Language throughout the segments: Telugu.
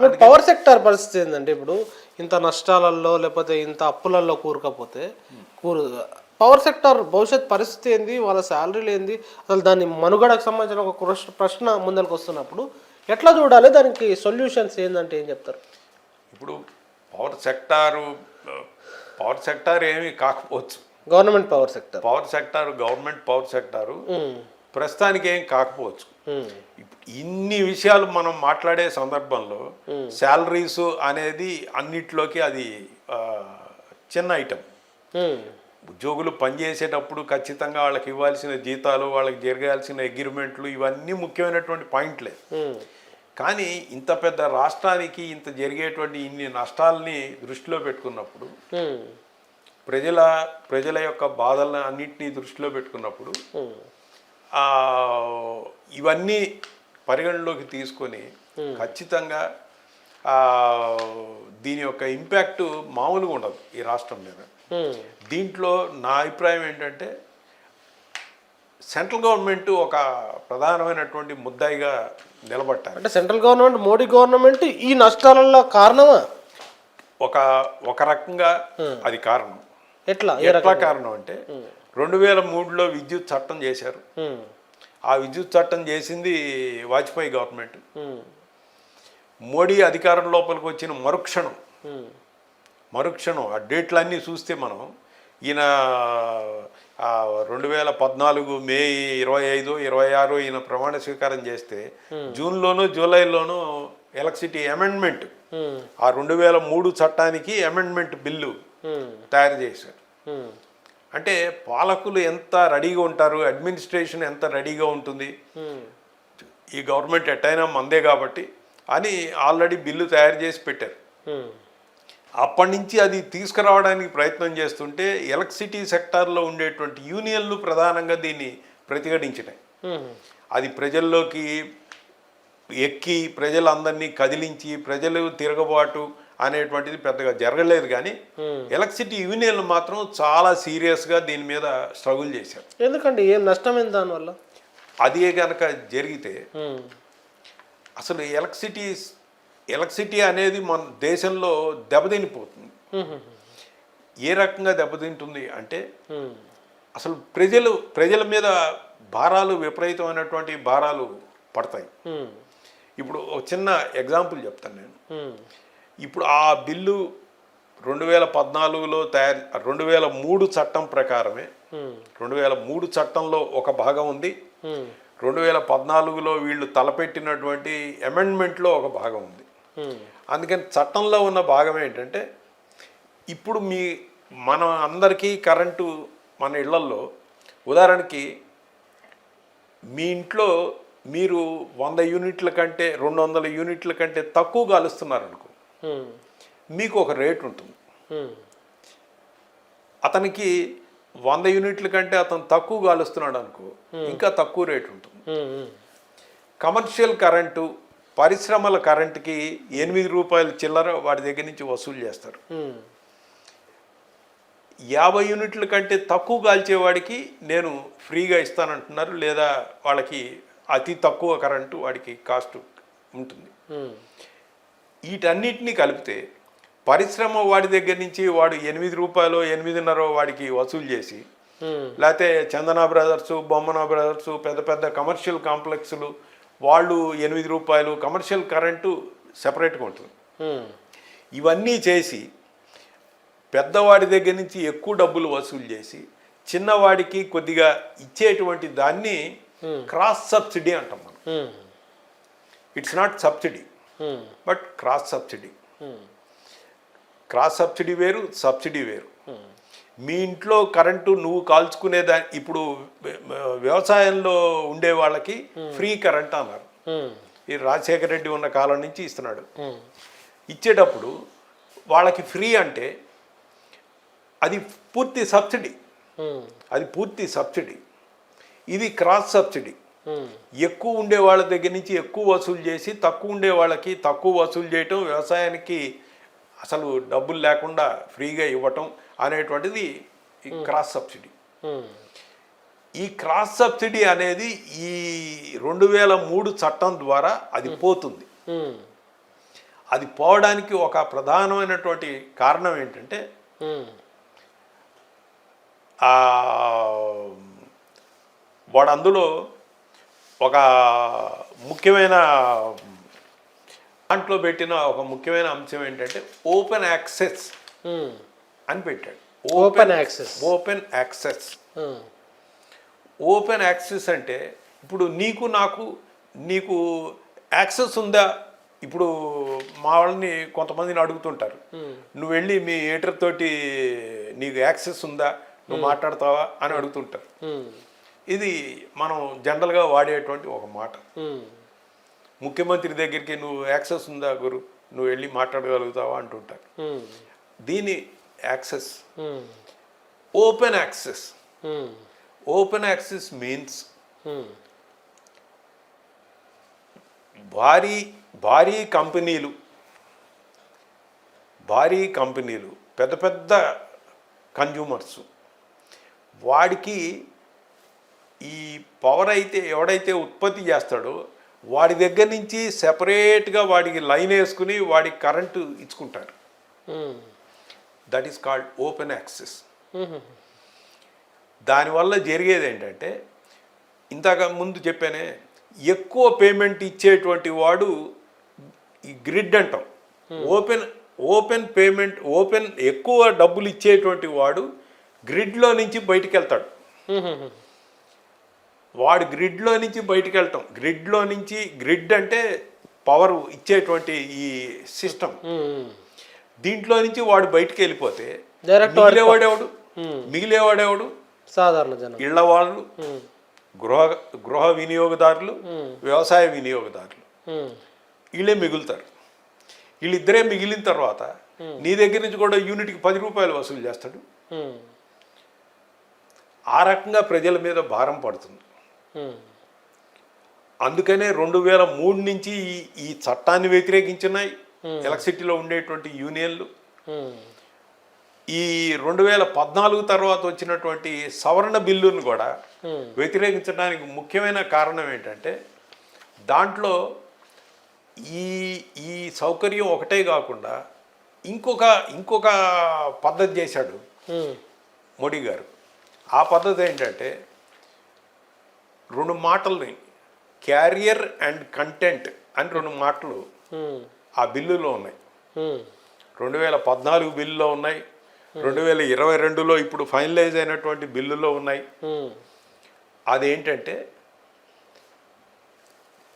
పవర్ సెక్టార్ పరిస్థితి ఏంటంటే ఇప్పుడు ఇంత నష్టాలలో లేకపోతే ఇంత అప్పులలో కూరకపోతే కూరు పవర్ సెక్టార్ భవిష్యత్ పరిస్థితి ఏంది? వాళ్ళ శాలరీలు ఏంది? అసలు దాని మనుగడకు సంబంధించిన ఒక ప్రశ్న- ముందరకు వస్తున్నప్పుడు ఎట్లా చూడాలి? దానికి సొల్యూషన్స్ ఏంటంటే ఏం చెప్తారు? ఇప్పుడు పవర్ సెక్టారు పవర్ సెక్టార్ ఏమీ కాకపోవచ్చు. Government power sector power sector government power sector ప్రస్తుతానికి ఏం కాకపోవచ్చు. ఇన్ని విషయాలు మనం మాట్లాడే సందర్భంలో శాలరీస్ అనేది అన్నిట్లోకి అది చిన్న ఐటమ్ ఉద్యోగులు పనిచేసేటప్పుడు ఖచ్చితంగా వాళ్ళకి ఇవ్వాల్సిన జీతాలు వాళ్ళకి జరగాల్సిన అగ్రిమెంట్లు ఇవన్నీ ముఖ్యమైనటువంటి పాయింట్లే. కానీ ఇంత పెద్ద రాష్ట్రానికి ఇంత జరిగేటువంటి ఇన్ని నష్టాలని దృష్టిలో పెట్టుకున్నప్పుడు ప్రజల ప్రజల యొక్క బాధలను అన్నింటినీ దృష్టిలో పెట్టుకున్నప్పుడు ఇవన్నీ పరిగణలోకి తీసుకొని ఖచ్చితంగా దీని యొక్క ఇంపాక్ట్ మామూలుగా ఉండదు ఈ రాష్ట్రం మీద. దీంట్లో నా అభిప్రాయం ఏంటంటే సెంట్రల్ గవర్నమెంట్ ఒక ప్రధానమైనటువంటి ముద్దాయిగా నిలబట్టాలి అంటే సెంట్రల్ గవర్నమెంట్ మోడీ గవర్నమెంట్ ఈ నష్టాలలో కారణమా? ఒక ఒక రకంగా అది కారణం. ఎట్లా? ఎట్లా కారణం అంటే రెండు వేల మూడులో విద్యుత్ చట్టం చేశారు. ఆ విద్యుత్ చట్టం చేసింది వాజ్పేయి గవర్నమెంట్. మోడీ అధికారం లోపలికి వచ్చిన మరుక్షణం. మరుక్షణం. ఆ డేట్లన్నీ చూస్తే మనం ఈయన రెండు వేల పద్నాలుగు మే ఇరవై ఐదు ఇరవై ఆరు ఈయన ప్రమాణ స్వీకారం చేస్తే జూన్లోనూ జూలైలోనూ ఎలక్ట్రిసిటీ అమెండ్మెంట్. ఆ రెండు వేల మూడు చట్టానికి అమెండ్మెంట్ బిల్లు తయారు చేశారు. అంటే పాలకులు ఎంత రెడీగా ఉంటారు అడ్మినిస్ట్రేషన్ ఎంత రెడీగా ఉంటుంది ఉమ్, ఈ గవర్నమెంట్ ఎట్టయినా మందే కాబట్టి అని ఆల్రెడీ బిల్లు తయారు చేసి పెట్టారు. ఉమ్, అప్పటి నుంచి అది తీసుకురావడానికి ప్రయత్నం చేస్తుంటే ఎలక్ట్రిసిటీ సెక్టార్లో ఉండేటువంటి యూనియన్లు ప్రధానంగా దీన్ని ప్రతిఘటించినాయి. ఉమ్, అది ప్రజల్లోకి ఎక్కి ప్రజలందరినీ కదిలించి ప్రజలు తిరగబాటు అనేటువంటిది పెద్దగా జరగలేదు కానీ ఎలక్ట్రిసిటీ యూనియన్లు మాత్రం చాలా సీరియస్గా దీని మీద స్ట్రగుల్ చేశారు. ఎందుకండి? ఏం నష్టమైంది దానివల్ల? అదే కనుక జరిగితే ఉమ్, అసలు ఎలక్ట్రిసిటీ ఎలక్ట్రిసిటీ అనేది మన దేశంలో దెబ్బతినిపోతుంది. ఉమ్, ఏ రకంగా దెబ్బతింటుంది అంటే అసలు ప్రజలు ప్రజల మీద భారాలు విపరీతమైనటువంటి భారాలు పడతాయి. ఇప్పుడు ఒక చిన్న ఎగ్జాంపుల్ చెప్తాను నేను. ఇప్పుడు ఆ బిల్లు రెండు వేల పద్నాలుగులో తయారు రెండు వేల మూడు చట్టం ప్రకారమే రెండు వేల మూడు చట్టంలో ఒక భాగం ఉంది. రెండు వేల పద్నాలుగులో వీళ్ళు తలపెట్టినటువంటి అమెండ్మెంట్లో ఒక భాగం ఉంది. అందుకని చట్టంలో ఉన్న భాగం ఏంటంటే ఇప్పుడు మీ మన అందరికీ కరెంటు మన ఇళ్ళల్లో ఉదాహరణకి మీ ఇంట్లో మీరు వంద యూనిట్ల కంటే రెండు వందల యూనిట్ల కంటే తక్కువ కాలుస్తున్నారు అనుకో ఉమ్, మీకు ఒక రేట్ ఉంటుంది. అతనికి వంద యూనిట్ల కంటే అతను తక్కువ కాలుస్తున్నాడు అనుకో ఇంకా తక్కువ రేట్ ఉంటుంది. కమర్షియల్ కరెంటు పరిశ్రమల కరెంటుకి ఎనిమిది రూపాయల చిల్లర వాడి దగ్గర నుంచి వసూలు చేస్తారు. యాభై యూనిట్ల కంటే తక్కువ కాల్చేవాడికి నేను ఫ్రీగా ఇస్తానంటున్నారు లేదా వాళ్ళకి అతి తక్కువ కరెంటు వాడికి కాస్ట్ ఉంటుంది. వీటన్నిటిని కలిపితే పరిశ్రమ వాడి దగ్గర నుంచి వాడు ఎనిమిది రూపాయలు ఎనిమిదిన్నర వాడికి వసూలు చేసి లేకపోతే చందన బ్రదర్స్ బొమ్మన బ్రదర్స్ పెద్ద పెద్ద కమర్షియల్ కాంప్లెక్స్లు వాళ్ళు ఎనిమిది రూపాయలు కమర్షియల్ కరెంటు సెపరేట్గా ఉంటుంది. ఇవన్నీ చేసి పెద్దవాడి దగ్గర నుంచి ఎక్కువ డబ్బులు వసూలు చేసి చిన్నవాడికి కొద్దిగా ఇచ్చేటువంటి దాన్ని క్రాస్ సబ్సిడీ అంటాం మనం. It's not subsidy but cross subsidy cross subsidy వేరు సబ్సిడీ వేరు. మీ ఇంట్లో కరెంటు నువ్వు కాల్చుకునే దా ఇప్పుడు వ్య- వ్యవసాయంలో ఉండే వాళ్ళకి ఫ్రీ కరెంట్ అన్నారు. ఉమ్, ఈ రాజశేఖర రెడ్డి ఉన్న కాలం నుంచి ఇస్తున్నాడు. ఇచ్చేటప్పుడు వాళ్ళకి ఫ్రీ అంటే అది పూర్తి సబ్సిడీ. అది పూర్తి సబ్సిడీ. ఇది క్రాస్ సబ్సిడీ. ఎక్కువ ఉండే వాళ్ళ దగ్గర నుంచి ఎక్కువ వసూలు చేసి తక్కువ ఉండే వాళ్ళకి తక్కువ వసూలు చేయటం వ్యవసాయానికి అసలు డబ్బులు లేకుండా ఫ్రీగా ఇవ్వటం అనేటువంటిది ఈ క్రాస్ సబ్సిడీ. ఈ క్రాస్ సబ్సిడీ అనేది ఈ రెండు వేల మూడు చట్టం ద్వారా అది పోతుంది. అది పోవడానికి ఒక ప్రధానమైనటువంటి కారణం ఏంటంటే వాడు అందులో ఒక ముఖ్యమైన దాంట్లో పెట్టిన ఒక ముఖ్యమైన అంశం ఏంటంటే ఓపెన్ యాక్సెస్ ఉమ్, అని పెట్టాడు. Open access open access. Um, open access అంటే ఇప్పుడు నీకు నాకు నీకు యాక్సెస్ ఉందా? ఇప్పుడు మా వాళ్ళని కొంతమందిని అడుగుతుంటారు. నువ్వు వెళ్ళి మీ ఏటర్ తోటి నీకు యాక్సెస్ ఉందా? నువ్వు మాట్లాడతావా? అని అడుగుతుంటారు. ఇది మనం జనరల్గా వాడేటువంటి ఒక మాట. ముఖ్యమంత్రి దగ్గరికి నువ్వు యాక్సెస్ ఉందా గురు? నువ్వు వెళ్ళి మాట్లాడగలుగుతావా అంటుంటారు. దీని access. Open access. Open access means భారీ భారీ కంపెనీలు భారీ కంపెనీలు పెద్ద పెద్ద కన్జ్యూమర్స్ వాడికి ఈ పవర్ అయితే ఎవడైతే ఉత్పత్తి చేస్తాడో వాడి దగ్గర నుంచి సెపరేట్గా వాడికి లైన్ వేసుకుని వాడికి current ఇచ్చుకుంటారు that is called open access దానివల్ల జరిగేది ఏంటంటే ఇంతక ముందు చెప్పానే ఎక్కువ పేమెంట్ ఇచ్చేటువంటి వాడు ఈ గ్రిడ్ అంటాం. ఓపెన్ ఓపెన్ పేమెంట్ ఓపెన్ ఎక్కువ డబ్బులు ఇచ్చేటువంటి వాడు గ్రిడ్లో నుంచి బయటికి వెళ్తాడు. ఉమ్, వాడు గ్రిడ్లో నుంచి బయటికి వెళ్తాం గ్రిడ్లో నుంచి గ్రిడ్ అంటే పవర్ ఇచ్చేటువంటి ఈ సిస్టమ్. దీంట్లో నుంచి వాడు బయటికి వెళ్ళిపోతే మిగిలేవాడెవడు. మిగిలేవాడెవడు సాధారణ జనం. ఇళ్ళ వాళ్ళు గృహ గృహ వినియోగదారులు వ్యవసాయ వినియోగదారులు. వీళ్ళే మిగులుతారు. వీళ్ళిద్దరే మిగిలిన తర్వాత నీ దగ్గర నుంచి కూడా యూనిట్కి పది రూపాయలు వసూలు చేస్తాడు. ఆ రకంగా ప్రజల మీద భారం పడుతుంది. అందుకనే రెండు వేల మూడు నుంచి ఈ ఈ చట్టాన్ని వ్యతిరేకించినాయి. ఎలక్ట్రిసిటీలో ఉండేటువంటి యూనియన్లు. ఈ రెండు వేల పద్నాలుగు తర్వాత వచ్చినటువంటి సవరణ బిల్లును కూడా వ్యతిరేకించడానికి ముఖ్యమైన కారణం ఏంటంటే దాంట్లో ఈ ఈ సౌకర్యం ఒకటే కాకుండా ఇంకొక ఇంకొక పద్ధతి చేశాడు మోడీ గారు. ఆ పద్ధతి ఏంటంటే రెండు మాటల్ని క్యారియర్ అండ్ కంటెంట్ అని రెండు మాటలు ఆ బిల్లులో ఉన్నాయి. రెండు వేల పద్నాలుగు బిల్లులో ఉన్నాయి. రెండు వేల ఇరవై రెండులో ఇప్పుడు ఫైనలైజ్ అయినటువంటి బిల్లులో ఉన్నాయి. అదేంటంటే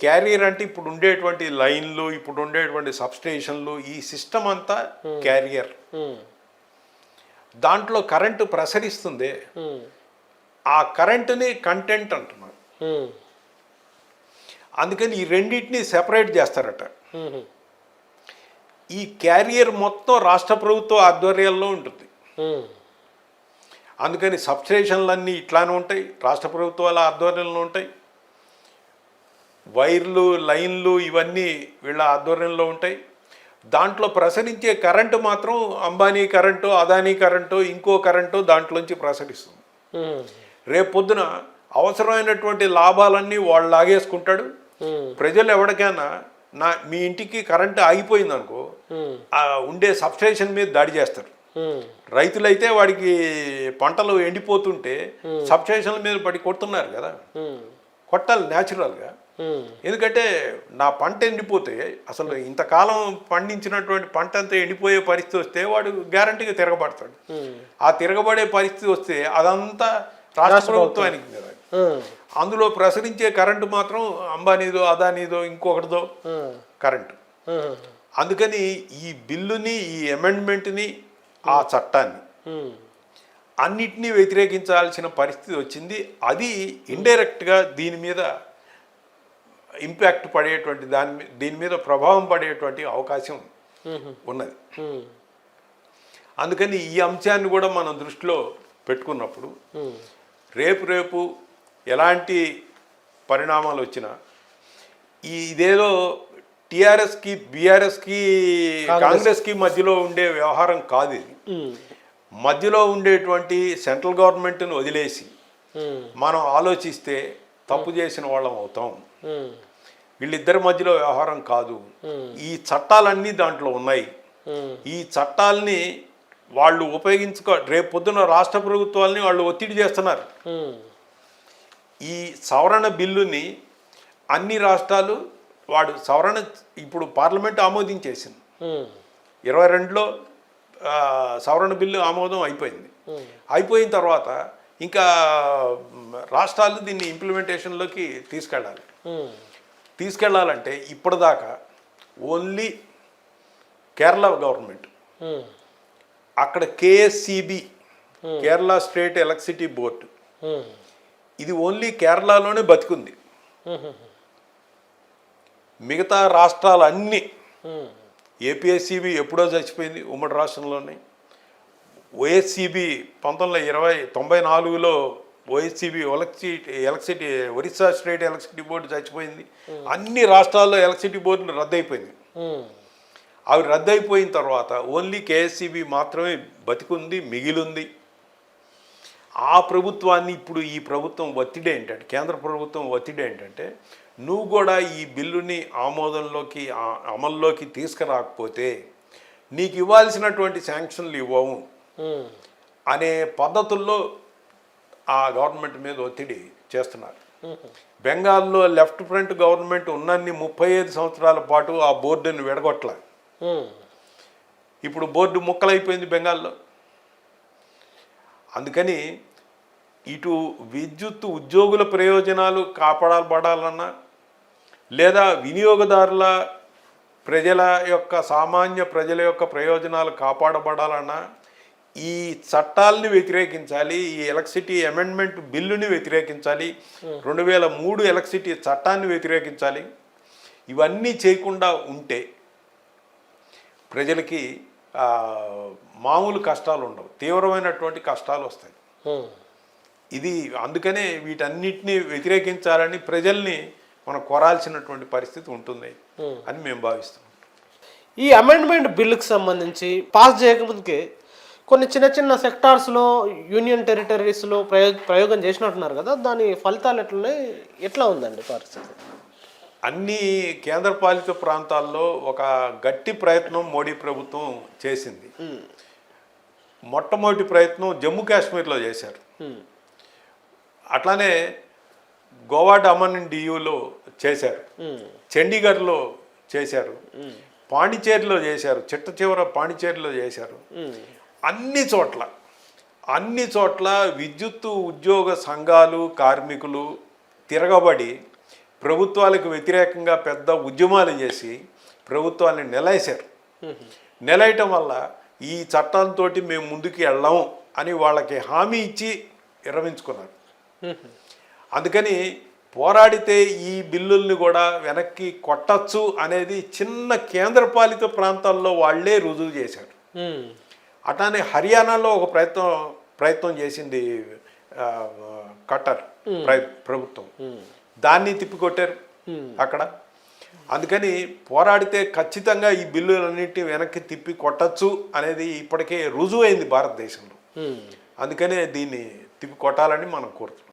క్యారియర్ అంటే ఇప్పుడు ఉండేటువంటి లైన్లు ఇప్పుడు ఉండేటువంటి సబ్స్టేషన్లు ఈ సిస్టమ్ అంతా క్యారియర్. దాంట్లో కరెంటు ప్రసరిస్తుంది. ఆ కరెంటుని కంటెంట్ అంటున్నారు. అందుకని ఈ రెండింటిని సెపరేట్ చేస్తారట. ఈ క్యారియర్ మొత్తం రాష్ట్ర ప్రభుత్వ ఆధ్వర్యంలో ఉంటుంది. అందుకని సబ్స్టేషన్లన్నీ ఇట్లానే ఉంటాయి. రాష్ట్ర ప్రభుత్వాల ఆధ్వర్యంలో ఉంటాయి. వైర్లు లైన్లు ఇవన్నీ వీళ్ళ ఆధ్వర్యంలో ఉంటాయి. దాంట్లో ప్రసరించే కరెంటు మాత్రం అంబానీ కరెంటు అదానీ కరెంటు ఇంకో కరెంటు దాంట్లోంచి ప్రసరిస్తుంది. ఉమ్, రేపు పొద్దున అవసరమైనటువంటి లాభాలన్నీ వాళ్ళు లాగేసుకుంటాడు. ప్రజలు ఎవరికైనా నా మీ ఇంటికి కరెంటు ఆగిపోయింది అనుకో ఉండే సబ్స్టేషన్ మీద దాడి చేస్తారు. రైతులైతే వాడికి పంటలు ఎండిపోతుంటే సబ్స్టేషన్ల మీద పడి కొడుతున్నారు కదా. కొట్టాలి న్యాచురల్గా. ఎందుకంటే నా పంట ఎండిపోతే అసలు ఇంతకాలం పండించినటువంటి పంట అంతా ఎండిపోయే పరిస్థితి వస్తే వాడు గ్యారంటీగా తిరగబడతాడు. ఆ తిరగబడే పరిస్థితి వస్తే అదంతా రాష్ట్ర ప్రభుత్వానికి అందులో ప్రసరించే కరెంటు మాత్రం అంబానీదో అదానీదో ఇంకొకటిదో కరెంటు. అందుకని ఈ బిల్లుని ఈ అమెండ్మెంట్ని ఆ చట్టాన్ని అన్నిటినీ వ్యతిరేకించాల్సిన పరిస్థితి వచ్చింది. అది ఇండైరెక్ట్గా దీని మీద ఇంపాక్ట్ పడేటువంటి దాని దీని మీద ప్రభావం పడేటువంటి అవకాశం ఉన్నది. అందుకని ఈ అంశాన్ని కూడా మనం దృష్టిలో పెట్టుకున్నప్పుడు రేపు రేపు ఎలాంటి పరిణామాలు వచ్చినా ఈ ఇదేదో టీఆర్ఎస్కి బీఆర్ఎస్కి కాంగ్రెస్కి మధ్యలో ఉండే వ్యవహారం కాదు ఇది. మధ్యలో ఉండేటువంటి సెంట్రల్ గవర్నమెంట్ను వదిలేసి మనం ఆలోచిస్తే తప్పు చేసిన వాళ్ళం అవుతాం. వీళ్ళిద్దరి మధ్యలో వ్యవహారం కాదు. ఈ చట్టాలన్నీ దాంట్లో ఉన్నాయి. ఈ చట్టాలని వాళ్ళు ఉపయోగించుకో రేపు పొద్దున రాష్ట్ర ప్రభుత్వాలని వాళ్ళు ఒత్తిడి చేస్తున్నారు. ఈ సవరణ బిల్లుని అన్ని రాష్ట్రాలు వాడు సవరణ ఇప్పుడు పార్లమెంట్ ఆమోదించేసింది. ఇరవై రెండులో సవరణ బిల్లు ఆమోదం అయిపోయింది. అయిపోయిన తర్వాత ఇంకా రాష్ట్రాలు దీన్ని ఇంప్లిమెంటేషన్లోకి తీసుకెళ్ళాలి. తీసుకెళ్ళాలంటే ఇప్పటిదాకా ఓన్లీ కేరళ గవర్నమెంట్ అక్కడ KSEB Kerala state electricity board. ఇది ఓన్లీ కేరళలోనే బతికుంది. మిగతా రాష్ట్రాలన్నీ ఉమ్, ఏపీఎస్సిబి ఎప్పుడో చచ్చిపోయింది ఉమ్మడి రాష్ట్రంలోనే. ఓఎస్సిబి పంతొమ్మిది వందల ఇరవై తొంభై నాలుగులో OSEB electricity electricity Orissa state electricity board చచ్చిపోయింది. అన్ని రాష్ట్రాల్లో ఎలక్ట్రిసిటీ బోర్డులు రద్దయిపోయింది. అవి రద్దయిపోయిన తర్వాత ఓన్లీ కేఎస్సిబి మాత్రమే బతికుంది మిగిలింది. ఆ ప్రభుత్వాన్ని ఇప్పుడు ఈ ప్రభుత్వం ఒత్తిడి ఏంటంటే కేంద్ర ప్రభుత్వం ఒత్తిడి ఏంటంటే నువ్వు కూడా ఈ బిల్లుని ఆమోదంలోకి అమల్లోకి తీసుకురాకపోతే నీకు ఇవ్వాల్సినటువంటి శాంక్షన్లు ఇవ్వము ఉమ్, అనే పద్ధతుల్లో ఆ గవర్నమెంట్ మీద ఒత్తిడి చేస్తున్నారు. బెంగాల్లో లెఫ్ట్ ఫ్రంట్ గవర్నమెంట్ ఉన్నన్ని ముప్పై ఐదు సంవత్సరాల పాటు ఆ బోర్డుని విడగొట్టలే ఇప్పుడు బోర్డు ముక్కలైపోయింది బెంగాల్లో. అందుకని ఇటు విద్యుత్ ఉద్యోగుల ప్రయోజనాలు కాపాడబడాలన్నా లేదా వినియోగదారుల ప్రజల యొక్క సామాన్య ప్రజల యొక్క ప్రయోజనాలు కాపాడబడాలన్నా ఈ చట్టాలని వ్యతిరేకించాలి ఈ ఎలక్ట్రిసిటీ అమెండ్మెంట్ బిల్లుని వ్యతిరేకించాలి రెండు వేల మూడు ఎలక్ట్రిసిటీ చట్టాన్ని వ్యతిరేకించాలి. ఇవన్నీ చేయకుండా ఉంటే ప్రజలకి మామూలు కష్టాలు ఉండవు. తీవ్రమైనటువంటి కష్టాలు వస్తాయి. ఇది అందుకనే వీటన్నిటిని వ్యతిరేకించాలని ప్రజల్ని మనం కోరాల్సినటువంటి పరిస్థితి ఉంటుంది అని మేము భావిస్తాం ఈ అమెండ్మెంట్ బిల్లుకి సంబంధించి పాస్ చేయకముందుకే కొన్ని చిన్న చిన్న సెక్టార్స్లో యూనియన్ టెరిటరీస్లో ప్రయోగ ప్రయోగం చేసినట్టున్నారు కదా దాని ఫలితాలు ఎట్లున్నాయి? ఎట్లా ఉందండి పరిస్థితి? అన్ని కేంద్రపాలిత ప్రాంతాల్లో ఒక గట్టి ప్రయత్నం మోడీ ప్రభుత్వం చేసింది. మొట్టమొదటి ప్రయత్నం జమ్మూ కాశ్మీర్లో చేశారు. అట్లానే గోవా డమన్ డియూలో చేశారు. చండీగఢ్లో చేశారు. పాండిచేరిలో చేశారు. చిట్ట చివర పాండిచేరిలో చేశారు. అన్ని చోట్ల అన్ని చోట్ల విద్యుత్ ఉద్యోగ సంఘాలు కార్మికులు తిరగబడి ప్రభుత్వాలకు వ్యతిరేకంగా పెద్ద ఉద్యమాలు చేసి ప్రభుత్వాన్ని నిలయేశారు నిలయటం వల్ల ఈ చట్టంతో మేము ముందుకు వెళ్ళాము అని వాళ్ళకి హామీ ఇచ్చి విరమించుకున్నారు. అందుకని పోరాడితే ఈ బిల్లుల్ని కూడా వెనక్కి కొట్టచ్చు అనేది చిన్న కేంద్రపాలిత ప్రాంతాల్లో వాళ్ళే రుజువు చేశారు. అట్లానే హర్యానాలో ఒక ప్రయత్నం ప్రయత్నం చేసింది కట్టర్ ప్ర- ప్రభుత్వం. దాన్ని తిప్పికొట్టారు అక్కడ. అందుకని పోరాడితే ఖచ్చితంగా ఈ బిల్లులన్నింటినీ వెనక్కి తిప్పి కొట్టచ్చు అనేది ఇప్పటికే రుజువు అయింది భారతదేశంలో. అందుకనే దీన్ని తిప్పి కొట్టాలని మనం కోరుతున్నాం.